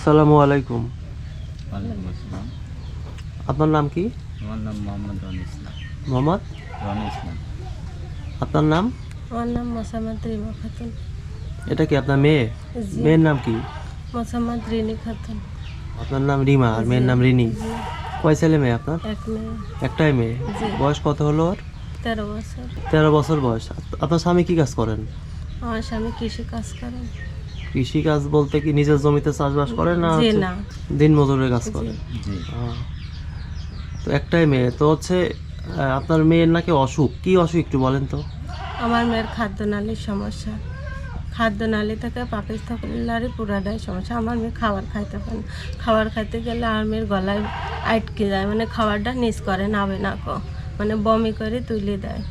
আসসালামু আলাইকুম। আপনার নাম কি? আমার নাম মোহাম্মদ রনি ইসলাম। মোহাম্মদ? রনি ইসলাম। আপনার নাম? আমার নাম মোসাম্মদ রিমা খাতুন। এটা কি আপনার মেয়ে? মেয়ের নাম কি? মোসাম্মদ রিনি খাতুন। আপনার নাম রিমা আর মেয়ের নাম রিনি। কয় ছেলে মেয়ে আপনার? এক মেয়ে। একটাই মেয়ে। বয়স কত হলো ওর? তেরো বছর। তেরো বছর বয়স। আপনার স্বামী কি কাজ করেন? আমার স্বামী কৃষি কাজ করেন। কৃষি কাজ বলতে কি নিজের জমিতে চাষবাস করে না দিন মজুরের কাজ জি। করে? তো একটাই মেয়ে তো হচ্ছে আপনার মেয়ের নাকি অসুখ? কি অসুখ একটু বলেন তো। আমার মেয়ের খাদ্য খাদ্যনালীর সমস্যা। খাদ্য খাদ্যনালী থেকে পাকিস্তানি পুরাটাই সমস্যা। আমার মেয়ে খাবার খাইতে পারে না। খাবার খাইতে গেলে আমার মেয়ের গলায় আটকে যায়। মানে খাবারটা নিচ করে নাবে না কো। মানে বমি করে তুলে দেয়।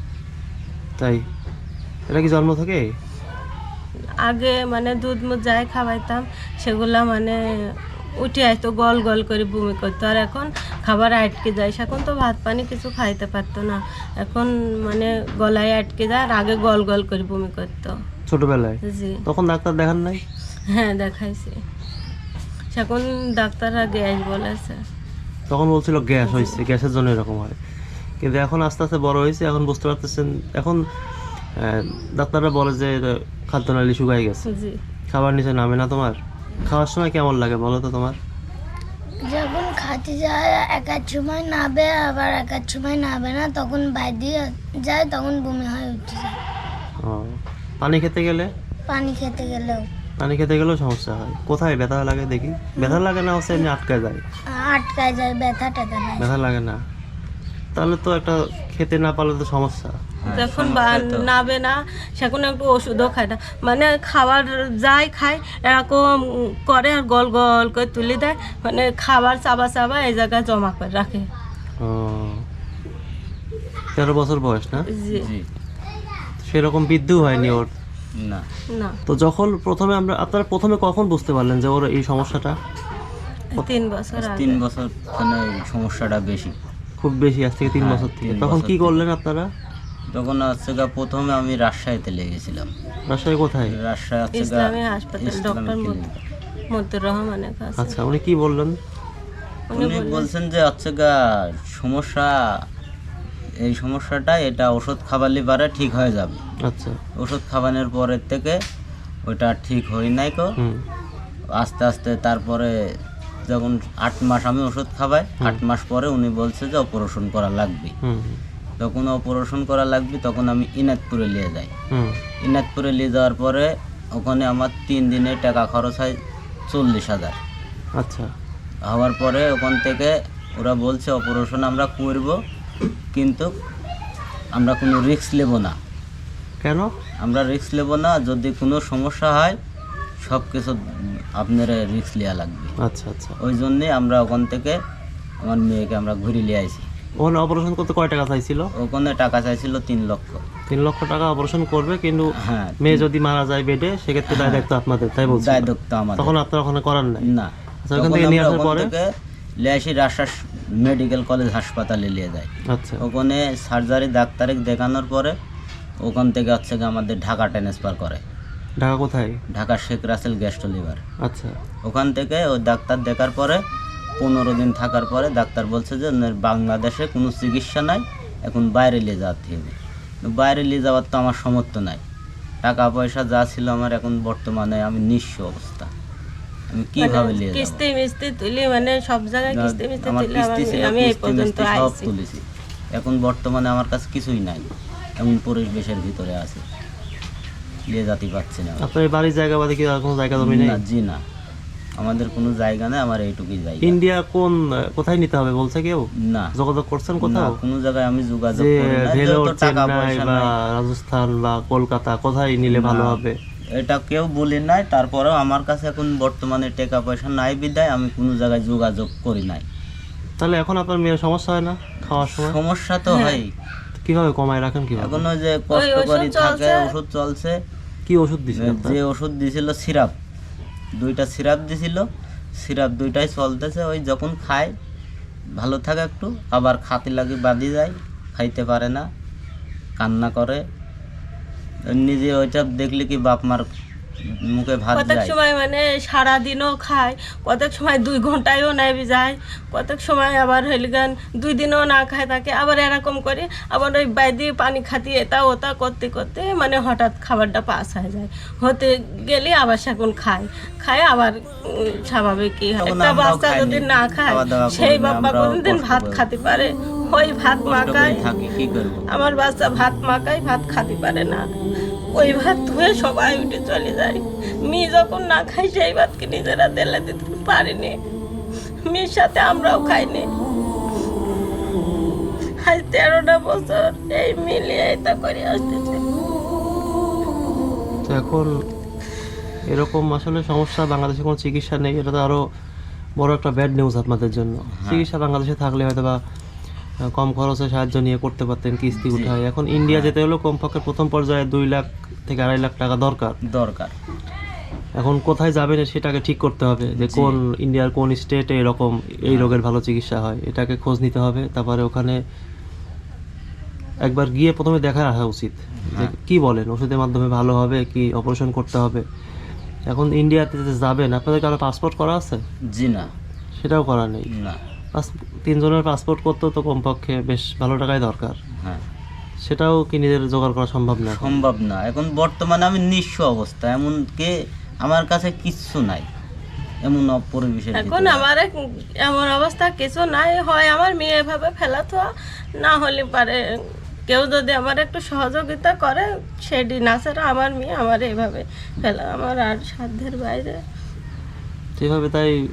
তাই? এটা কি জন্ম থেকে আগে মানে দুধ মুধ যাই খাওয়াইতাম সেগুলা মানে উঠে আসতো গল গল করে বমি করতো। আর এখন খাবার আটকে যায় এখন তো ভাত পানি কিছু খাইতে পারতো না। এখন মানে গলায় আটকে যায় আর আগে গল গল করে বমি করতো। ছোটবেলায়? জি। তখন ডাক্তার দেখান নাই? হ্যাঁ দেখাইছি। এখন ডাক্তাররা গ্যাস বলেছে। তখন বলছিল গ্যাস হয়েছে গ্যাসের জন্য এরকম হয়। কিন্তু এখন আস্তে আস্তে বড় হয়েছে এখন বুঝতে পারতেছেন এখন ডাক্তাররা বলে যে এটা খাদ্যনালী শুকাই গেছে। জি। খাবার নিচে নামে না তোমার? খাওয়ার সময় কেমন লাগে বলো তো তোমার? যখন খাতে যায় এক এক সময় নাবে আবার এক এক সময় নাবে না তখন বাইরে যায় তখন বমি হয় উঠে যায়। ও, পানি খেতে গেলে? পানি খেতে গেলেও। পানি খেতে গেলেও সমস্যা হয়। কোথায় ব্যথা লাগে দেখি? ব্যথা লাগে না হচ্ছে এমনি আটকায় যায়? আটকায় যায় ব্যথা নাই। ব্যথা লাগে না। তাহলে তো একটা খেতে না পারলে তো সমস্যা। যখন নাবে না সেখন একটু ওষুধও খায় না। মানে খাবার যাই খায় এরকম করে আর গল গল করে তুলে দেয়। মানে খাবার চাবা চাবা এই জায়গায় জমা করে রাখে। ও, তেরো বছর বয়স না? জি। জি। সেরকম বৃদ্ধিও হয়নি ওর? না। না। তো যখন প্রথমে আমরা আপনারা প্রথমে কখন বুঝতে পারলেন যে ওর এই সমস্যাটা? তিন বছর তিন বছর মানে সমস্যাটা বেশি। খুব বেশি আজ থেকে তিন হ্যাঁ, বছর থেকে। তখন কি করলেন আপনারা? তখন হচ্ছে গা প্রথমে আমি রাজশাহীতে লেগেছিলাম। রাজশাহী কোথায়? রাজশাহী হচ্ছে গা ইসলামী হাসপাতাল ডক্টর ক্লিনিক। রহমানের কাছে। আচ্ছা উনি কি বললেন? উনি বলছেন যে হচ্ছে গা সমস্যা এই সমস্যাটা এটা ওষুধ খাবারলি পারে ঠিক হয়ে যাবে। আচ্ছা। ওষুধ খাবানোর পরের থেকে ওটা ঠিক হয় নাই কো। আস্তে আস্তে তারপরে যখন আট মাস আমি ওষুধ খাবাই আট মাস পরে উনি বলছে যে অপারেশন করা লাগবে। হুম। যখন অপারেশন করা লাগবে তখন আমি ইনাদপুরে নিয়ে যাই। ইনাদপুরে নিয়ে যাওয়ার পরে ওখানে আমার তিন দিনের টাকা খরচ হয় চল্লিশ হাজার। আচ্ছা। হওয়ার পরে ওখান থেকে ওরা বলছে অপারেশন আমরা করব কিন্তু আমরা কোনো রিস্ক নেব না। কেন? আমরা রিস্ক নেব না যদি কোনো সমস্যা হয় সব কিছু আপনার রিস্ক নেওয়া লাগবে। আচ্ছা আচ্ছা। ওই জন্যে আমরা ওখান থেকে আমার মেয়েকে আমরা ঘুরে নিয়ে আইছি। ওখানে অপারেশন করতে কয় টাকা চাইছিল? ওখানে টাকা চাইছিল তিন লক্ষ। তিন লক্ষ টাকা অপারেশন করবে কিন্তু হ্যাঁ মেয়ে যদি মারা যায় বেডে সেক্ষেত্রে দায় দায়িত্ব আপনাদের তাই বলছি। দায় আমাদের। তখন আপনার ওখানে করার নাই? না। আচ্ছা, ওখান থেকে নিয়ে আসার পরে? নিয়ে মেডিকেল কলেজ হাসপাতালে নিয়ে যাই আচ্ছা। ওখানে সার্জারি ডাক্তারে দেখানোর পরে ওখান থেকে হচ্ছে আমাদের ঢাকা ট্রান্সফার করে। ঢাকা কোথায়? ঢাকা শেখ রাসেল গ্যাস্ট্রো লিভার আচ্ছা। ওখান থেকে ওই ডাক্তার দেখার পরে পনেরো দিন থাকার পরে ডাক্তার বলছে যে বাংলাদেশে কোনো চিকিৎসা নাই এখন বাইরে নিয়ে যাওয়াতে হবে বাইরে নিয়ে যাওয়ার তো আমার সমর্থ নাই। টাকা পয়সা যা ছিল আমার এখন বর্তমানে আমি নিঃস্ব অবস্থা। আমি কীভাবে নিয়ে কিস্তি মিস্তি তুলি মানে সব জায়গায় কিস্তি মিস্তি আমার তুলি আমি এই পর্যন্ত সব তুলেছি। এখন বর্তমানে আমার কাছে কিছুই নাই। এমন পরিবেশের ভিতরে আছে। নিয়ে যেতে পারছি না। আপনার বাড়ির জায়গা বাদে কি আর কোনো জায়গা জমি নেই? জি না। আমাদের কোনো জায়গা নেই আমার এইটুকুই জায়গা। ইন্ডিয়া কোন কোথায় নিতে হবে বলছে কেউ? না। যোগাযোগ করছেন কোথাও? কোনো জায়গায় আমি যোগাযোগ করি না ভেলোর চেন্নাই বা নাই। রাজস্থান বা কলকাতা কোথায় নিলে ভালো হবে? এটা কেউ বলি নাই তারপরেও আমার কাছে এখন বর্তমানে টাকা পয়সা নাই বিদায় আমি কোনো জায়গায় যোগাযোগ করি নাই। তাহলে এখন আপনার মেয়ের সমস্যা হয় না খাওয়ার সময়? সমস্যা তো হয়। কীভাবে কমায় রাখেন কীভাবে? এখন ওই যে কষ্ট করি থাকে ওষুধ চলছে। কি ওষুধ দিছেন আপনার? যে ওষুধ দিছিল সিরাপ। দুইটা সিরাপ দিছিল, সিরাপ দুইটাই চলতেছে, ওই যখন খায়, ভালো থাকে একটু, আবার খাতে লাগে বাঁধি যায়, খাইতে পারে না, কান্না করে। নিজে ওইটা দেখলে কি বাপ মার মুখে ভাত কতক সময় মানে সারা দিনও খায় কতক সময় দুই ঘন্টায়ও নাই যায় কতক সময় আবার হইলে গান দুই দিনও না খায় থাকে আবার এরকম করে আবার ওই বাইদি পানি খাতি এটা ওটা করতে করতে মানে হঠাৎ খাবারটা পাস হয়ে যায়। হতে গেলে আবার সেখন খায় খায় আবার স্বাভাবিকই হয়। একটা বাচ্চা যদি না খায় সেই বাবা কোনদিন ভাত। খাতে পারে ওই ভাত মাখায়। আমার বাচ্চা ভাত মাখায় ভাত খাতে পারে না। ওই ভাত ধুয়ে সবাই উঠে চলে যায়। মেয়ে যখন না খাই সেই ভাতকে নিজেরা দেলে দিতে পারিনি। মেয়ের সাথে আমরাও খাইনি। আজ তেরোটা বছর এই মিলিয়ে এটা করে আসতেছে। তো এখন এরকম আসলে সমস্যা বাংলাদেশে কোনো চিকিৎসা নেই এটা তো আরও বড় একটা ব্যাড নিউজ আপনাদের জন্য। চিকিৎসা বাংলাদেশে থাকলে হয়তো বা কম খরচে সাহায্য নিয়ে করতে পারতেন কিস্তি উঠায়। এখন ইন্ডিয়া যেতে হলো কমপক্ষে প্রথম পর্যায়ে দুই লাখ থেকে আড়াই লাখ টাকা দরকার। দরকার। এখন কোথায় যাবেন সেটাকে ঠিক করতে হবে যে কোন ইন্ডিয়ার কোন স্টেটে এরকম এই রোগের ভালো চিকিৎসা হয় এটাকে খোঁজ নিতে হবে। তারপরে ওখানে একবার গিয়ে প্রথমে দেখা রাখা উচিত যে কি বলেন ওষুধের মাধ্যমে ভালো হবে কি অপারেশন করতে হবে। এখন ইন্ডিয়াতে যাবেন আপনাদের কারও পাসপোর্ট করা আছে? জি না। সেটাও করা নেই। না। তিনজনের পাসপোর্ট করতেও তো কমপক্ষে বেশ ভালো টাকাই দরকার। হ্যাঁ। সেটাও কি নিজের জোগাড় করা সম্ভব না সম্ভব না। এখন বর্তমানে আমি নিঃস্ব অবস্থা। এমনকি আমার কাছে কিচ্ছু নাই। এমন পরিবেশের এখন আমার এক- এমন অবস্থা কিছু নাই। হয় আমার মেয়ে এভাবে ফেলা তো না হলে পারে কেউ যদি আমার একটু সহযোগিতা করে সেদিন ছাড়া আমার মেয়ে আমার এইভাবে ফেলা। আমার আর সাধ্যের বাইরে। সেভাবে তাই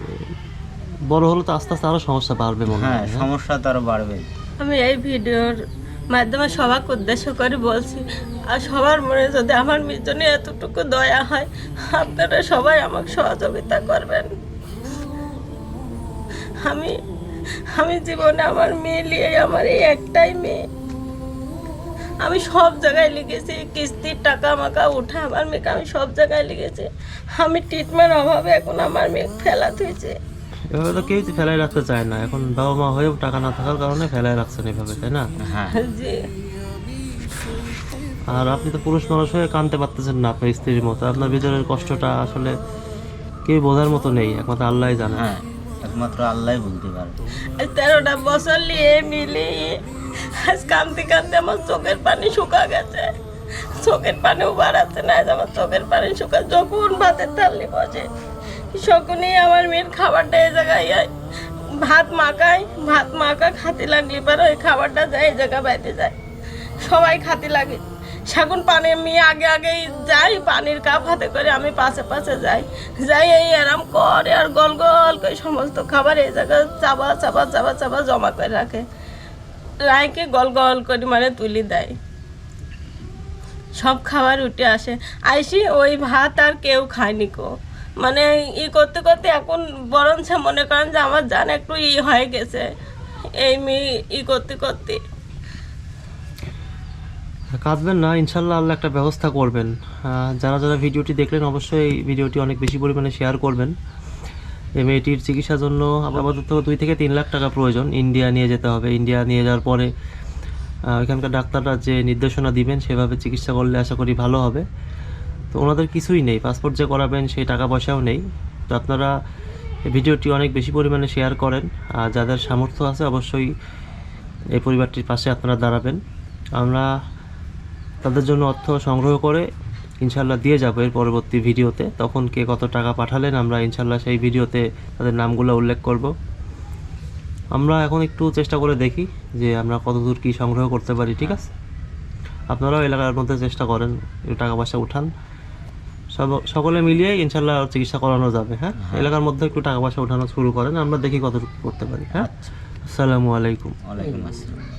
বড় হলে তো আস্তে আস্তে আরও সমস্যা বাড়বে মনে হ্যাঁ হয় হ্যাঁ? সমস্যা তো আরও বাড়বে আমি এই ভিডিওর মাধ্যমে সবাইকে উদ্দেশ্য করে বলছি আর সবার মনে যদি আমার মেয়ের জন্য এতটুকু দয়া হয় আপনারা সবাই আমাকে সহযোগিতা করবেন। আমি আমি জীবনে আমার মেয়ে নিয়ে আমার এই একটাই মেয়ে। আমি সব জায়গায় লিখেছি কিস্তির টাকা মাকা উঠে আমার মেয়েকে আমি সব জায়গায় লিখেছি। আমি ট্রিটমেন্ট অভাবে এখন আমার মেয়ে ফেলা হয়েছে। এভাবে তো কেউই ফেলায় রাখতে চায় না। এখন বাবা মা হয়েও টাকা না থাকার কারণে ফেলায় রাখছেন এভাবে তাই না? হ্যাঁ। আর আপনি তো পুরুষ মানুষ হয়ে কানতে পারতেছেন না আপনার স্ত্রীর মতো। আপনার ভিতরের কষ্টটা আসলে কেউ বোঝার মতো নেই একমাত্র আল্লাহ জানে। হ্যাঁ একমাত্র আল্লাহ বলতে আজ তেরোটা বছর নিয়ে মিলিয়ে আজ কাঁদতে কাঁদতে আমার চোখের পানি শুকা গেছে। চোখের পানিও বাড়াচ্ছে না আমার চোখের পানি শুকা যখন ভাতের থালি বসে শকুনি আমার মেয়ের খাবারটা এই জায়গায়। ভাত মাখায়, ভাত মাখা, খাতে লাগলে পরে ওই খাবারটা যায়, এই জায়গা বাইতে যায়। সবাই খাতে লাগে। সেখন পানি মেয়ে আগে আগেই যাই পানির কাপ হাতে করে আমি পাশে পাশে যাই। যাই এই আরাম করে আর গল গল করে সমস্ত খাবার এই জায়গায় চাবা চাবা চাবা চাবা জমা করে রাখে। রায়কে গল গল করে মানে তুলি দেয়। সব খাবার উঠে আসে। আইসি, ওই ভাত আর কেউ খায়নি কো। মানে ই করতে করতে এখন বরঞ্চ মনে করেন যে আমার জান একটু ই হয়ে গেছে। এই মেয়ে ই করতে করতে। কাঁদবেন না, ইনশাল্লাহ আল্লাহ একটা ব্যবস্থা করবেন। যারা যারা ভিডিওটি দেখলেন অবশ্যই এই ভিডিওটি অনেক বেশি পরিমাণে শেয়ার করবেন। এই মেয়েটির চিকিৎসার জন্য আপাতত দুই থেকে তিন লাখ টাকা প্রয়োজন। ইন্ডিয়া নিয়ে যেতে হবে। ইন্ডিয়া নিয়ে যাওয়ার পরে ওইখানকার ডাক্তাররা যে নির্দেশনা দিবেন, সেভাবে চিকিৎসা করলে আশা করি ভালো হবে। তো ওনাদের কিছুই নেই পাসপোর্ট যে করাবেন সেই টাকা পয়সাও নেই। তো আপনারা ভিডিওটি অনেক বেশি পরিমাণে শেয়ার করেন, আর যাদের সামর্থ্য আছে অবশ্যই এই পরিবারটির পাশে আপনারা দাঁড়াবেন। আমরা তাদের জন্য অর্থ সংগ্রহ করে ইনশাল্লাহ দিয়ে যাব এর পরবর্তী ভিডিওতে। তখন কে কত টাকা পাঠালেন, আমরা ইনশাল্লাহ সেই ভিডিওতে তাদের নামগুলো উল্লেখ করব। আমরা এখন একটু চেষ্টা করে দেখি যে আমরা কতদূর কি সংগ্রহ করতে পারি, ঠিক আছে? আপনারাও এলাকার মধ্যে চেষ্টা করেন টাকা পয়সা উঠান। সকলে মিলিয়ে ইনশাল্লাহ চিকিৎসা করানো যাবে হ্যাঁ? এলাকার মধ্যে একটু টাকা পয়সা উঠানো শুরু করেন আমরা দেখি কতটুকু করতে পারি হ্যাঁ? আসসালামু আলাইকুম। ওয়ালাইকুম আসসালাম।